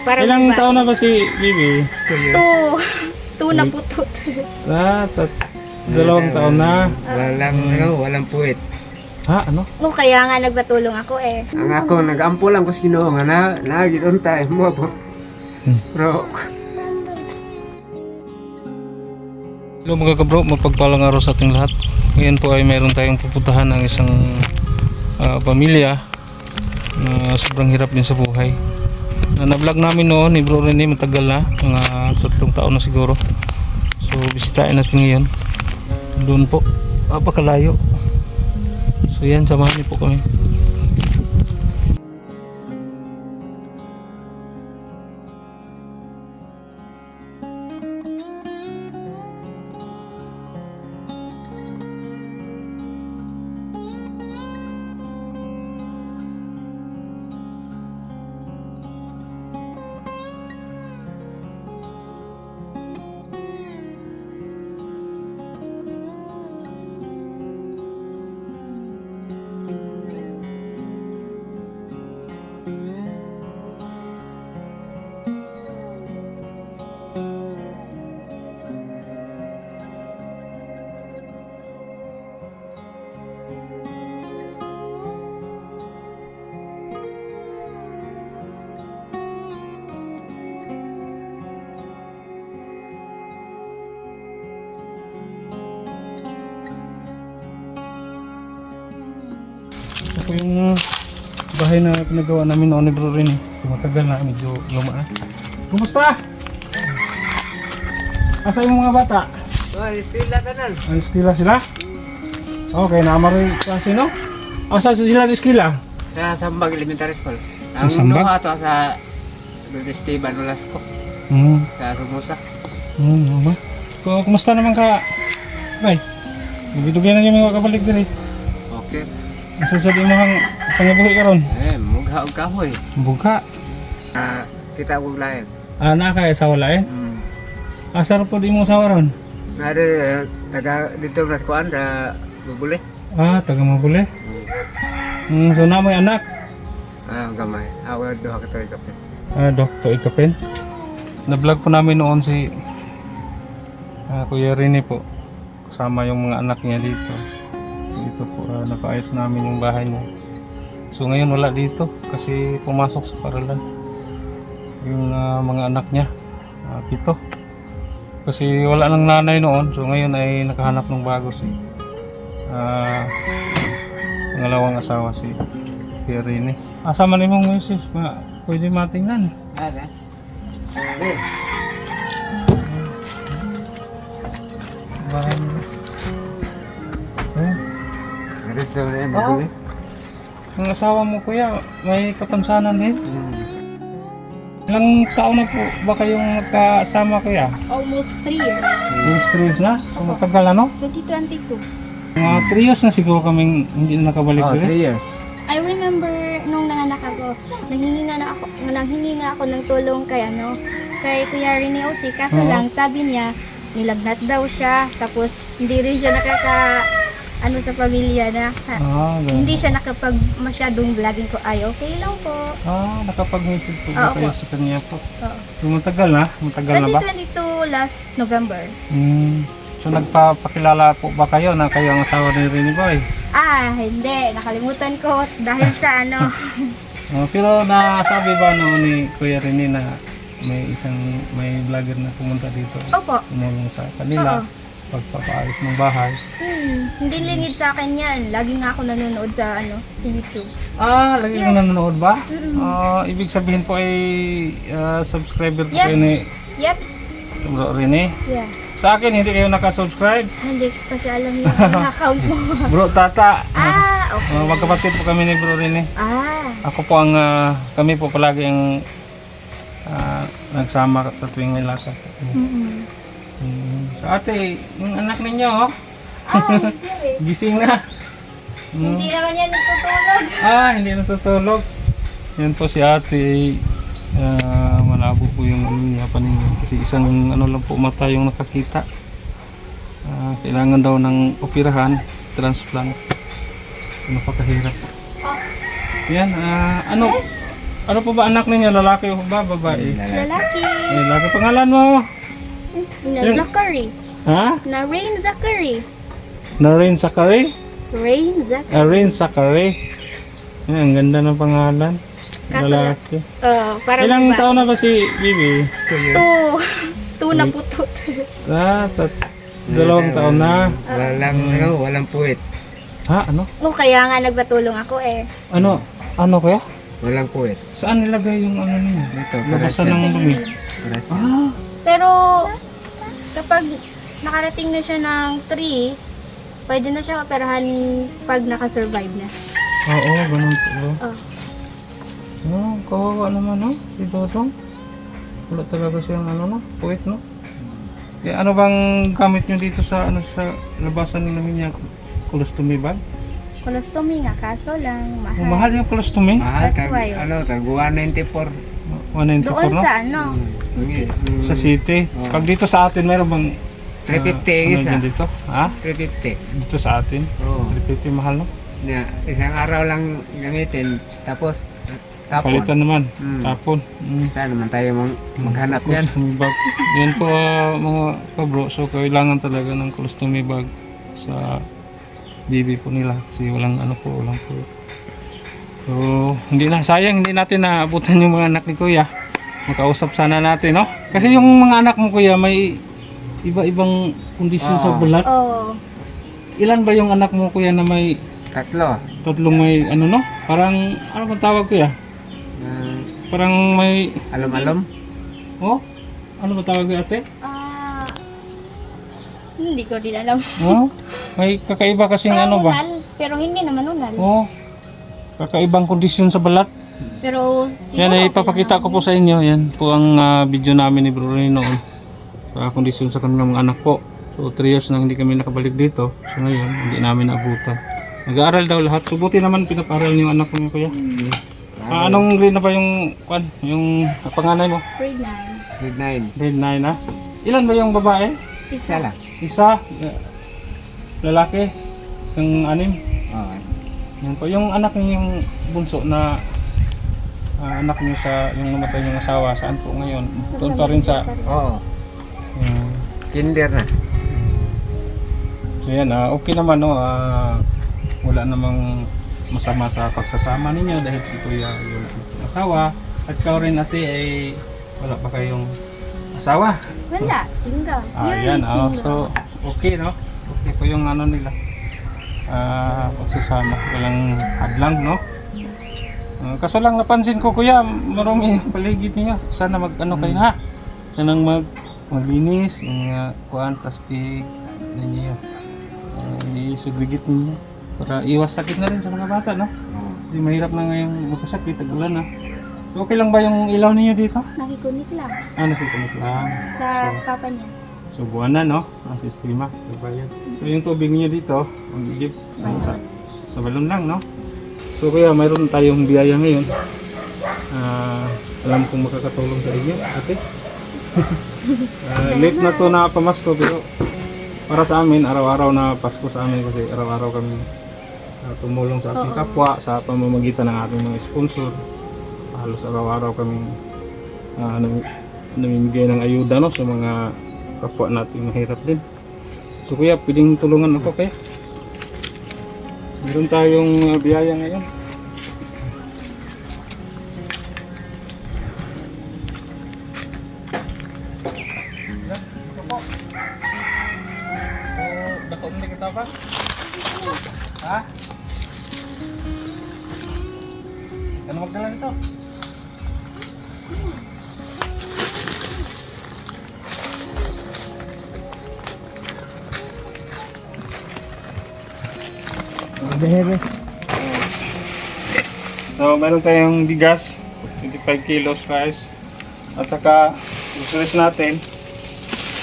Para Ilang ba- taon na ba si Bibi? Two. Two na putot. Ah, tat dalawang taon na. Walang, ano, walang puwit. Ha, ano? o kaya nga nagpatulong ako eh. Ang ako, nag-ampo lang ko sino nga na, nagit untay mo po. Pero, Hello mga kabro, mapagpalang araw sa ating lahat. Ngayon po ay mayroon tayong pupuntahan ng isang ah, pamilya na sobrang hirap din sa buhay. Na na-vlog namin noon ni Bro Rene matagal na, mga tatlong taon na siguro. So bisitahin natin ngayon. Doon po, papakalayo. So yan, samahan niyo po kami. Po yung bahay na pinagawa namin noon ni Bro Rene. Matagal na, medyo luma na. Kumusta? Asa yung mga bata? oh, istila tanan. Ang eskwela sila? Okay, naamaroy klase no? Asa sa sila ng eskwela? Sa Sambag Elementary School. Ang Sa Sambag? nuha ato sa Esteban Velasco, Hmm, sa Rumusa. hmm, mama. Ko, kumusta naman ka? Bay, nabidugyan na yung mga kabalik diri. Okay. Di mo hang pangabuhi karon? Eh, mugha og kahoy. Buka. Ah, kita ko lain. Ah, na kay sa wala eh. Hmm. Asa ro po di mo sa ron? Nade, taga dito na sa kuan, sa Bubuli. Ah, taga mabuli. Hmm, so na mo anak. Ah, gamay. Awa duha ka tayo kapit. Ah, Dr. Ikapin. Na-vlog po namin noon si ah, Kuya Rini po. Kasama yung mga anak niya dito. Dito po, ah, nakaayos namin yung bahay niya. So ngayon wala dito kasi pumasok sa paralan. Yung ah, mga anak niya, ah, pito. Kasi wala nang nanay noon, so ngayon ay nakahanap ng bago si ah, pangalawang asawa si Kuya Rini. Asama ni mong misis, ma, pwede matingnan. Ada. Bahay niya. Eh, dito na yan, Bubuli. ang asawa mo kuya, may kapansanan din. Hmm. Ilang taon na po ba kayong magkasama kuya? Almost 3 years. Yung years na? So, matagal ano? 2022. Mga 3 years na siguro kaming hindi na nakabalik Oh, dito. three years. I remember nung nanganak ako, nanghingi na ako, nanghingi ako ng tulong kay ano, kay Kuya Rene Osi. Kaso Oo. lang, sabi niya, nilagnat daw siya, tapos hindi rin siya nakaka, ano sa pamilya na, ha, Ah, ganun. hindi siya nakapag masyadong vlogging ko. Ay, okay lang po. Ah, nakapag-message po Oo ba kayo po. sa kanya po? Oo. So, matagal na? Matagal na ba? 2022 last November. Hmm. So, nagpapakilala po ba kayo na kayo ang asawa ni Rini Boy? Ah, hindi. Nakalimutan ko dahil sa ano. Oh, pero nasabi ba noon ni Kuya Rini na may isang may vlogger na pumunta dito Opo. tumulong sa kanila Oo. Pagpapaayos ng bahay. Hmm, hindi lingid sa akin yan. Lagi nga ako nanonood sa ano, sa YouTube. Ah, lagi Yes. kang nanonood ba? Mm-mm. Ah, ibig sabihin po ay ah, subscriber po Yes. kayo ni Yeps. Bro Rene. Yeah. Sa akin, hindi kayo nakasubscribe. Hindi ko kasi alam yung ang account mo. Bro Tata. ah, okay. Ah, magkapatid po kami ni Bro Rene. Ah, Ako po ang, ah, kami po palagi ang ah, nagsama sa tuwing may lakad. mm Hmm. So ate, yung anak ninyo, oh, ah hindi. gising na. Hmm. Hindi naman yan natutulog. Ah, hindi natutulog. Yan po si ate. Ah, malabo po yung ano niya paningin. Kasi isang ano lang po mata yung nakakita. Ah, kailangan daw ng operahan, transplant. Napakahirap. Oh, Yan, ah, ano, yes. Ano po ba anak ninyo? Lalaki o ba? Babae? Lalaki. Eh, lalaki pangalan mo. Na Zachary. Ha? Na Rain Zachary. Noreen Sakari? Rain Zachary. Noreen Sakari. Eh, ang ganda ng pangalan. Kaso- Lalaki. Oh, parang Ilang ba? taon na ba si Bibi? Two. Two na putot. Ah, tat dalawang taon na. Walang, ano, walang puwit. Ha? Ano? oh, kaya nga nagpatulong ako eh. Ano? Ano kaya? Walang puwit. Saan nilagay yung ano niya? Ito, Labasan ng dumi. Paras. Ah, Pero kapag nakarating na siya ng 3, pwede na siya operahan pag nakasurvive na. oo, ganun po. ba? Oh. Oh, kawawa naman, no? Si Dodong. Wala talaga siyang ano, no? Puwit, no? Eh, ano bang gamit nyo dito sa ano sa labasan namin niya? Colostomy bag? Colostomy nga, kaso lang, mahal. Oh, mahal yung colostomy? Mahal, That's why. ano, tag 194. 194, Doon no? sa ano, Mm, Sa city. Oo. Pag dito sa atin, meron bang... 350 ah, ano isa. dyan dito? Ha? 350. Dito sa atin? Oo. 350 mahal, no? Na, isang araw lang gamitin. Tapos, tapon. Palitan naman. Mm. Tapon. Mm. Saan naman tayo mang, maghanap yan? Colostomy bag. Yan po ah, mga kabro. So kailangan talaga ng colostomy bag sa baby po nila. Kasi walang ano po, walang po. So hindi na, sayang hindi natin naabutan yung mga anak ni Kuya. Makausap sana natin, no? Kasi yung mga anak mo Kuya may iba-ibang kondisyon sa Oo. balat. oh, Ilan ba yung anak mo Kuya na may Tatlo. tatlong may ano no? Parang ano bang tawag Kuya? Uh, Parang may alom-alom. oh? Ano ba tawag Kuya, ate? ah, hindi ko din alam. Oh, may kakaiba kasing ano ba? Unal, pero hindi naman unal. Oh, kakaibang kondisyon sa balat. Pero Yan siguro ay ipapakita ko po sa inyo. Yan po ang ah, video namin ni Bro Ray noon. Sa kondisyon sa kanilang mga anak po. So 3 years na hindi kami nakabalik dito. So ngayon, hindi namin naabutan. Nag-aaral daw lahat. So buti naman pinaparal niyo yung anak ko niyo kuya. Ah, anong grade na ba yung kwan? Yung panganay mo? Grade 9. Grade 9. Grade 9 na. Ilan ba yung babae? Isa lang. Isa. eh, Lalaki. Yung anim. Oo. Yan po, yung anak niyo yung bunso na ah, anak niyo sa yung namatay niyong asawa, saan po ngayon? Doon pa rin sa Oo. um, Kinder na. So yan, ah, okay naman no. ah, wala namang masama sa pagsasama ninyo dahil si Kuya yung asawa at ikaw rin ate ay wala pa kayong asawa. Wala, single. Ah, yan, ah, single. so okay no. Okay po yung ano nila. Ah, pagsasama, walang hadlang no. Ah, kaso lang napansin ko kuya, marami paligid niyo. Sana mag ano kayo ha. Sana mag maglinis, yung uh, kuan plastic ninyo. Uh, isugligit ninyo para iwas sakit na rin sa mga bata no. Hindi mahirap na ngayong magkasakit, tag-ulan na. So, okay lang ba yung ilaw ninyo dito? Nakikunit lang Ah, nakikinig lang. sa kapa niya. So buwan na no, ang sistema, bayad. So yung tubig niyo dito, ang igip sa, sa balon lang no. So kaya mayroon tayong biyaya ngayon. Ah, alam kong makakatulong sa inyo, ate. Ah, late na to na pamasko pero para sa amin araw-araw na Pasko sa amin kasi araw-araw kami ah, tumulong sa ating kapwa sa pamamagitan ng ating mga sponsor. Halos araw-araw kami nam- namimigay ng ayuda no sa mga kapwa nating mahirap din. So kuya, pwedeng tulungan ako kaya? Meron tayong uh, biyaya ngayon. Yan, ito po. So, dako nito? So, meron tayong bigas, 25 kilos rice, at saka groceries natin.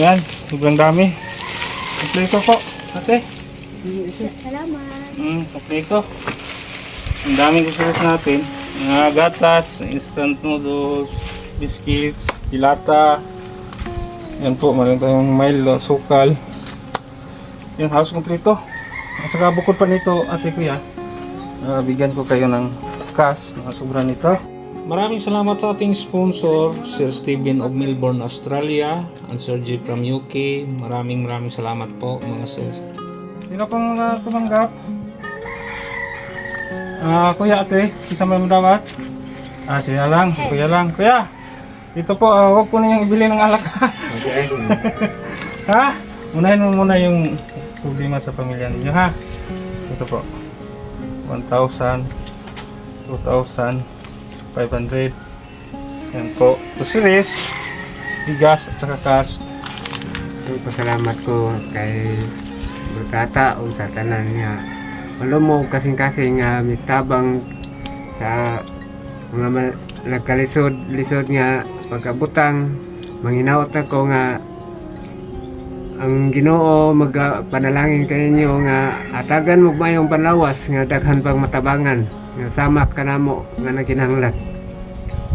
Yan, sobrang dami. Kompleto po, ate. Salamat. Mm, kompleto. Ang daming groceries natin. Mga gatas, instant noodles, biscuits, dilata. Yan po, meron tayong Milo, sukal. Yan, house kompleto. At saka bukod pa nito, ate kuya, uh, bigyan ko kayo ng cash, mga sobra nito. Maraming salamat sa ating sponsor, Sir Steven of Melbourne, Australia, and Sir G from UK. Maraming maraming salamat po mga sir. Sino pang uh, tumanggap? Ah, kuya ate, isa may madawat? Ah, siya lang, kuya lang. Kuya, ito po, ah, huwag po ninyong ibili ng alak. ha? Unahin mo muna yung problema sa pamilya ninyo, ha? Ito po. 1,000, 2,000, 500. Yan po. Tusiris, bigas at saka cash. Ito pasalamat ko kay Berkata o sa tanan niya. Alam mo kasing-kasing nga mitabang sa mga nagkalisod-lisod nga pagkabutang manginawot ako nga ang Ginoo magpanalangin kay inyo nga atagan mo mayong panlawas nga daghan pang matabangan nga samak kanamo nga naginahanglan.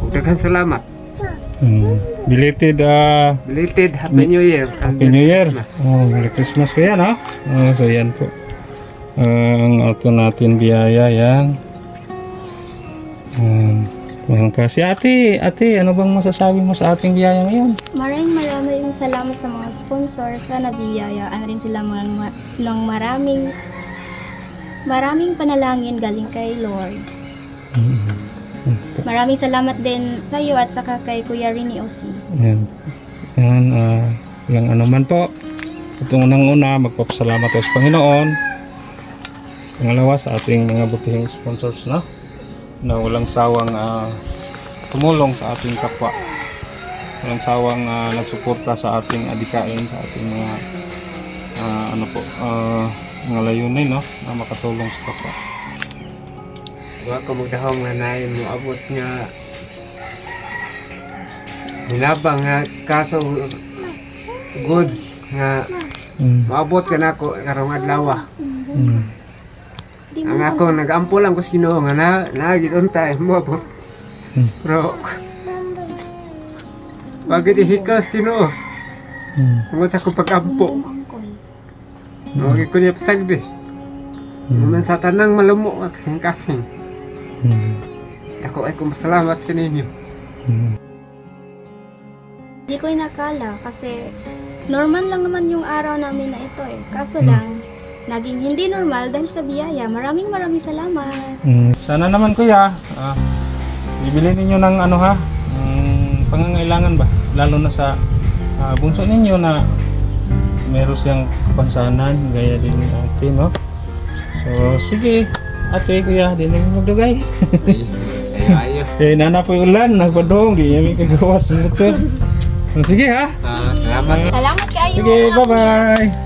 Ug daghan salamat. Hmm. Belated uh, Belated Happy New Year. Happy New Year. Christmas. Oh, Merry Christmas ko yan, ha? Oh, so yan po. Ah, ang auto natin biyaya, yan. Um, mga si ate, ate, ano bang masasabi mo sa ating biyaya ngayon? Maraming maraming salamat sa mga sponsor. Sana biyayaan rin sila mga, ma- ng maraming maraming panalangin galing kay Lord. Maraming salamat din sa iyo at saka kay Kuya Rini Osi. Yan. Yan, ah, yung ano man po. Itong unang-una, magpapasalamat tayo sa Panginoon. Pangalawa, sa ating mga butihing sponsors, no? Na walang sawang ah, tumulong sa ating kapwa. Walang sawang ah, nagsuporta sa ating adikain, sa ating mga ah, ano po, ah, mga layunin, no? Na makatulong sa kapwa. Wa ko magdahong nga naay mo abot nga Hinabang nga kaso goods nga Mm. maabot ka na ako karong adlaw. Mm. Di Ang ako nagampo lang ko sino nga na naagid untay mo abot. Hmm. Pero Bagay ihikas kino. Mm. Tungod sa ko pagampo. Mawagi ko niya pasagdi. Naman sa tanang malumo nga kasing-kasing. Mm. Ako ay kumasalamat kaninyo. Mm. Di ko inakala kasi normal lang naman yung araw namin na ito eh. Kaso lang, naging hindi normal dahil sa biyaya. Maraming maraming salamat. Mm, sana naman kuya, ah, bibili ninyo ng ano ha, ng pangangailangan ba? Lalo na sa ah, bunso ninyo na meron siyang kapansanan, gaya din ni ate, no? So, sige, ate, kuya, di na magdugay. Ayo ayo. eh, nana po yung ulan, nagpadong, di namin kagawas ng motor. So, sige ha, Ah, salamat. Salamat kayo. sige, bye-bye.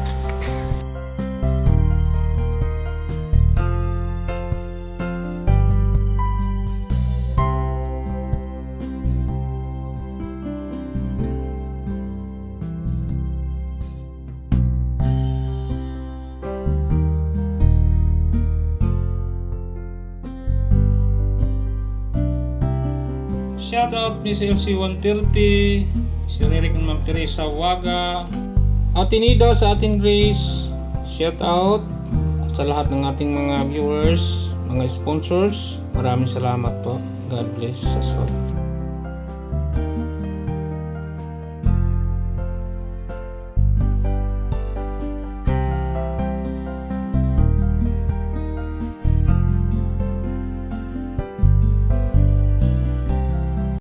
Shout out Miss LC 130, si Ririk ng Ma'am Teresa Waga, Ate Nida sa ating Grace, shout out sa lahat ng ating mga viewers, mga sponsors. Maraming salamat po. God bless us all.